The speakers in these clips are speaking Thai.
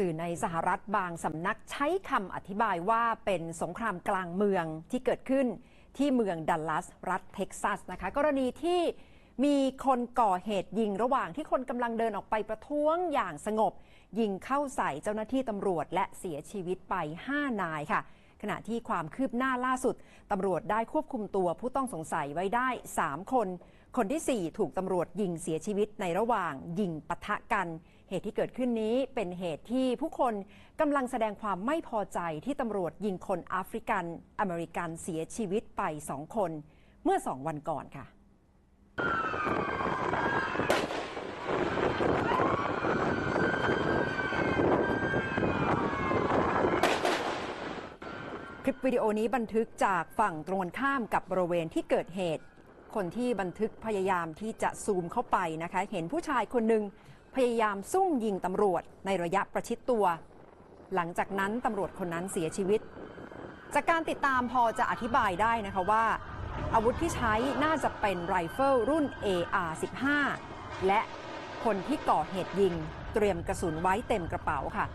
สื่อในสหรัฐบางสำนักใช้คำอธิบายว่าเป็นสงครามกลางเมืองที่เกิดขึ้นที่เมืองดัลลัส รัฐเท็กซัสนะคะ กรณีที่มีคนก่อเหตุยิงระหว่างที่คนกำลังเดินออกไปประท้วงอย่างสงบ ยิงเข้าใส่เจ้าหน้าที่ตำรวจและเสียชีวิตไป 5 นายค่ะ ขณะที่ความคืบหน้าล่าสุดตำรวจได้ควบคุมตัวผู้ต้องสงสัยไว้ได้ 3 คน คนที่ 4 ถูกตำรวจยิงเสียชีวิตในระหว่างยิงปะทะกัน เหตุที่เกิดขึ้นนี้เป็นเหตุที่ผู้คนกำลังแสดงความไม่พอใจที่ตำรวจยิงคนแอฟริกัน อเมริกันเสียชีวิตไป2คน เมื่อ2วันก่อนค่ะคลิปวิดีโอนี้บันทึกจากฝั่งตรงกันข้ามกับบริเวณที่เกิดเหตุ คนที่บันทึกพยายามที่จะซูมเข้าไปนะคะ เห็นผู้ชายคนหนึ่ง พยายามซุ่มยิงตำรวจในระยะประชิดตัว หลังจากนั้นตำรวจคนนั้นเสียชีวิต จากการติดตามพอจะอธิบายได้นะคะว่า อาวุธที่ใช้น่าจะเป็นไรเฟิลรุ่น AR-15 และคนที่ก่อเหตุยิง เตรียมกระสุนไว้เต็มกระเป๋าค่ะ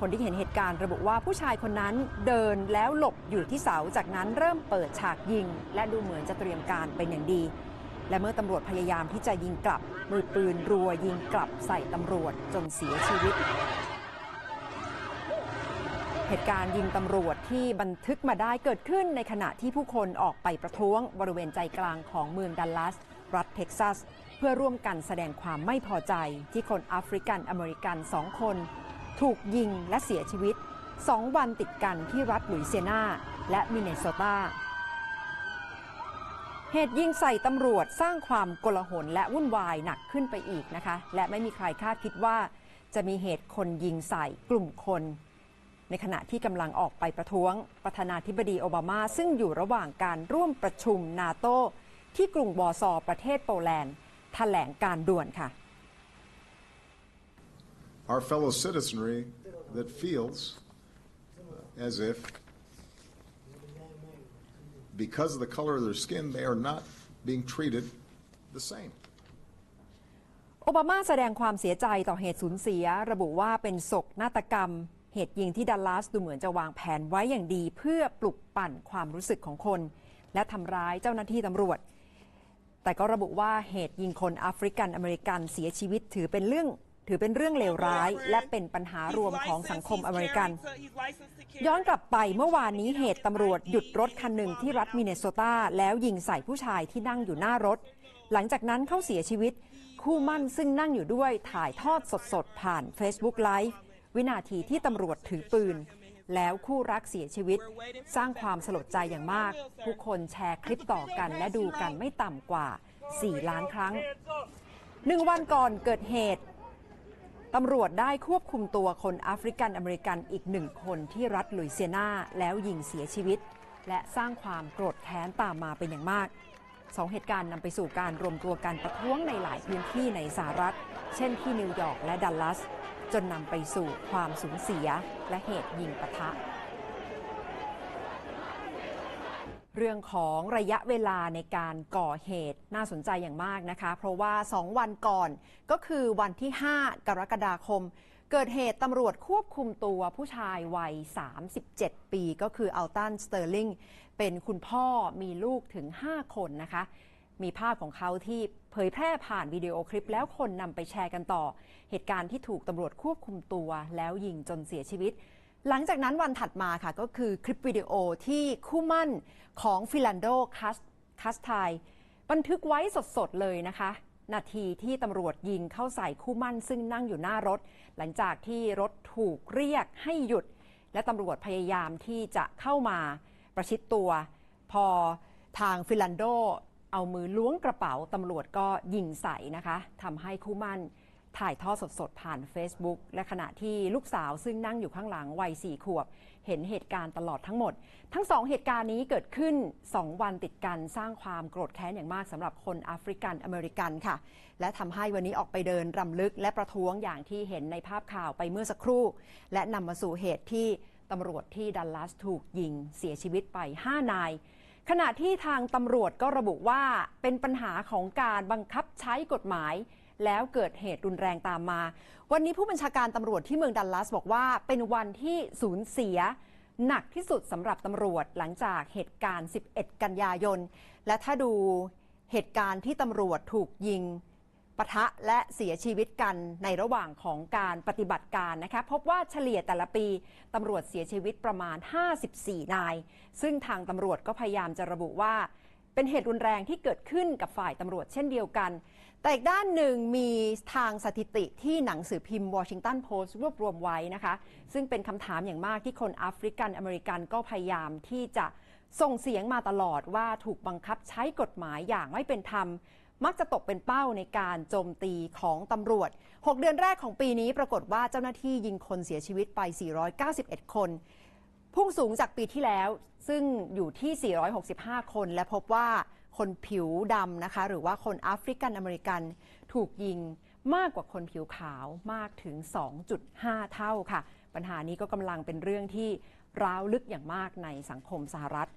คนที่เห็นเหตุการณ์ระบุว่าผู้ชายคนนั้นเดินแล้วหลบอยู่ที่เสาจากนั้นเริ่มเปิดฉากยิง และดูเหมือนจะเตรียมการเป็นอย่างดี และเมื่อตำรวจพยายามที่จะยิงกลับ มือปืนรัวยิงกลับใส่ตำรวจจนเสียชีวิต เหตุการณ์ยิงตำรวจที่บันทึกมาได้เกิดขึ้นในขณะที่ผู้คนออกไปประท้วงบริเวณใจกลางของเมืองดัลลัส รัฐเท็กซัส เพื่อร่วมกันแสดงความไม่พอใจที่คนแอฟริกันอเมริกันสองคน ถูกยิงและเสียชีวิต2วันติดกันที่รัฐลุยเซียนาและมินเนโซตา เหตุยิงใส่ตำรวจสร้างความโกลาหลและวุ่นวายหนักขึ้นไปอีกนะคะ และไม่มีใครคาดคิดว่า จะมีเหตุคนยิงใส่กลุ่มคน ในขณะที่กำลังออกไปประท้วง ประธานาธิบดีโอบามา ซึ่งอยู่ระหว่างการร่วมประชุมนาโตที่กรุงวอซอประเทศโปแลนด์แถลงการด่วนค่ะ our fellow citizenry that feels as if, because of the color of their skin, they are not being treated the same. โอบามาแสดงความเสียใจต่อเหตุสูญเสีย ระบุว่าเป็นศกนาฏกรรม เหตุยิงที่ดัลลัสดูเหมือนจะวางแผนไว้อย่างดี เพื่อปลุกปั่นความรู้สึกของคน และทำร้ายเจ้าหน้าที่ตำรวจ แต่ก็ระบุว่าเหตุยิงคนแอฟริกันอเมริกันเสียชีวิตถือเป็นเรื่อง ถือเป็นเรื่องเลวร้าย และเป็นปัญหารวมของสังคมอเมริกัน ย้อนกลับไปเมื่อวานนี้เหตุตำรวจหยุดรถคันหนึ่งที่รัฐมินเนโซตาแล้วยิงใส่ผู้ชายที่นั่งอยู่หน้ารถ หลังจากนั้นเขาเสียชีวิต คู่มั่นซึ่งนั่งอยู่ด้วยถ่ายทอดสดๆผ่าน Facebook Live วินาทีที่ตำรวจถือปืน แล้วคู่รักเสียชีวิต สร้างความสลดใจอย่างมาก ผู้คนแชร์คลิปต่อกันและดูกันไม่ต่ำกว่า 4 ล้านครั้งหนึ่งวันก่อนเกิดเหตุ ตำรวจได้ควบคุมตัวคนแอฟริกันอเมริกันอีกหนึ่งคนที่รัฐลุยเซียนาแล้วยิงเสียชีวิต และสร้างความโกรธแค้นตามมาเป็นอย่างมากสองเหตุการณ์นำไปสู่การรวมตัวการประท้วงในหลายพื้นที่ในสหรัฐ เช่นที่นิวยอร์กและดัลลัส จนนำไปสู่ความสูญเสียและเหตุยิงปะทะ เรื่องของระยะเวลาในการก่อเหตุน่าสนใจอย่างมากนะคะ เพราะว่า 2 วันก่อนก็คือวันที่ 5 กรกฎาคม เกิดเหตุตำรวจควบคุมตัวผู้ชายวัย 37 ปีก็คืออัลตันสเตอร์ลิงเป็นคุณพ่อมีลูกถึง 5 คนนะคะ มีภาพของเขาที่เผยแพร่ผ่านวิดีโอคลิปแล้วคนนำไปแชร์กันต่อ เหตุการณ์ที่ถูกตำรวจควบคุมตัวแล้วยิงจนเสียชีวิต หลังจากนั้นวันถัดมาค่ะก็คือคลิปวิดีโอที่คู่มั่นของฟิลันโดคัสคัสไทบันทึกไว้สดๆเลยนะคะ นาทีที่ตำรวจยิงเข้าใส่คู่มั่นซึ่งนั่งอยู่หน้ารถ หลังจากที่รถถูกเรียกให้หยุด และตำรวจพยายามที่จะเข้ามาประชิดตัว พอทางฟิลันโดเอามือล้วงกระเป๋าตำรวจก็ยิงใส่นะคะทำให้คู่มั่น ถ่ายทอดสดๆ ผ่าน Facebook และขณะที่ลูกสาวซึ่งนั่งอยู่ข้างหลังวัยสี่ขวบ เห็นเหตุการณ์ตลอดทั้งหมด ทั้งสองเหตุการณ์นี้เกิดขึ้น 2 วันติดกันสร้างความโกรธแค้นอย่างมากสำหรับคนแอฟริกันอเมริกันค่ะ และทำให้วันนี้ออกไปเดินรำลึกและประท้วงอย่างที่เห็นในภาพข่าวไปเมื่อสักครู่ และนำมาสู่เหตุที่ตำรวจที่ดัลลัสถูกยิงเสียชีวิตไป 5 นายขณะที่ทางตำรวจก็ระบุว่าเป็นปัญหาของการบังคับใช้กฎหมาย แล้วเกิดเหตุรุนแรงตามมา วันนี้ผู้บัญชาการตำรวจที่เมืองดัลลัสบอกว่า เป็นวันที่สูญเสียหนักที่สุดสำหรับตำรวจหลังจากเหตุการณ์ 11 กันยายน และถ้าดูเหตุการณ์ที่ตำรวจถูกยิงปะทะและเสียชีวิตกันในระหว่างของการปฏิบัติการนะคะพบว่าเฉลี่ยแต่ละปีตำรวจเสียชีวิตประมาณ 54 นาย ซึ่งทางตำรวจก็พยายามจะระบุว่า เป็นเหตุรุนแรงที่เกิดขึ้นกับฝ่ายตำรวจเช่นเดียวกัน แต่อีกด้านหนึ่งมีทางสถิติที่หนังสือพิมพ์วอชิงตันโพสต์รวบรวมไว้นะคะ ซึ่งเป็นคำถามอย่างมากที่คนแอฟริกันอเมริกันก็พยายามที่จะส่งเสียงมาตลอดว่าถูกบังคับใช้กฎหมายอย่างไม่เป็นธรรม มักจะตกเป็นเป้าในการโจมตีของตำรวจ 6 เดือนแรกของปีนี้ปรากฏว่าเจ้าหน้าที่ยิงคนเสียชีวิตไป 491 คน พุ่งสูงจากปีที่แล้วซึ่งอยู่ที่ 465 คน และพบว่าคนผิวดำนะคะ หรือว่าคนแอฟริกันอเมริกันถูกยิงมากกว่าคนผิวขาวมากถึง 2.5 เท่าค่ะ ปัญหานี้ก็กำลังเป็นเรื่องที่ร้าวลึกอย่างมากในสังคมสหรัฐ